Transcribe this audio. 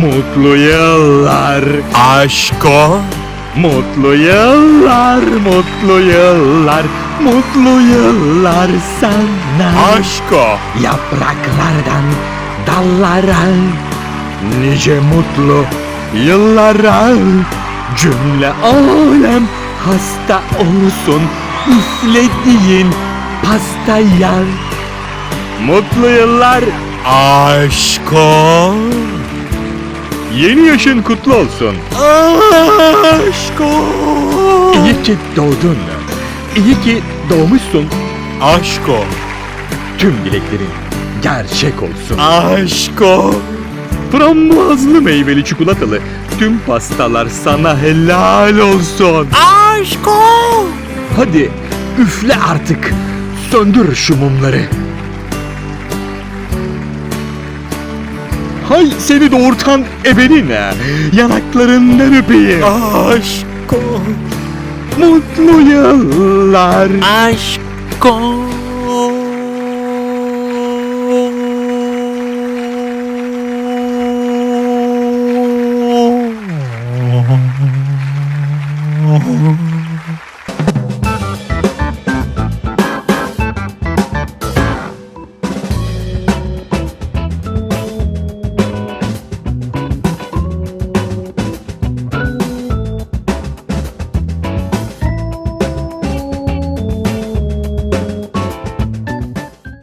Mutlu yıllar Aşko. Mutlu yıllar Mutlu yıllar Mutlu yıllar sana Aşko. Yapraklardan dallara Nice mutlu yıllara Cümle alem hasta olsun Üflediğin pastaya Mutlu yıllar Aşko. Yeni yaşın kutlu olsun Aşko. İyi ki doğdun İyi ki doğmuşsun Aşko. Tüm dileklerin gerçek olsun Aşko. Frambuazlı meyveli çikolatalı tüm pastalar sana helal olsun. Aşko. Hadi üfle artık. Söndür şu mumları. Hay seni doğurtan ebenine. Yanaklarından öpeyim. Aşko. Mutlu yıllar. Aşko.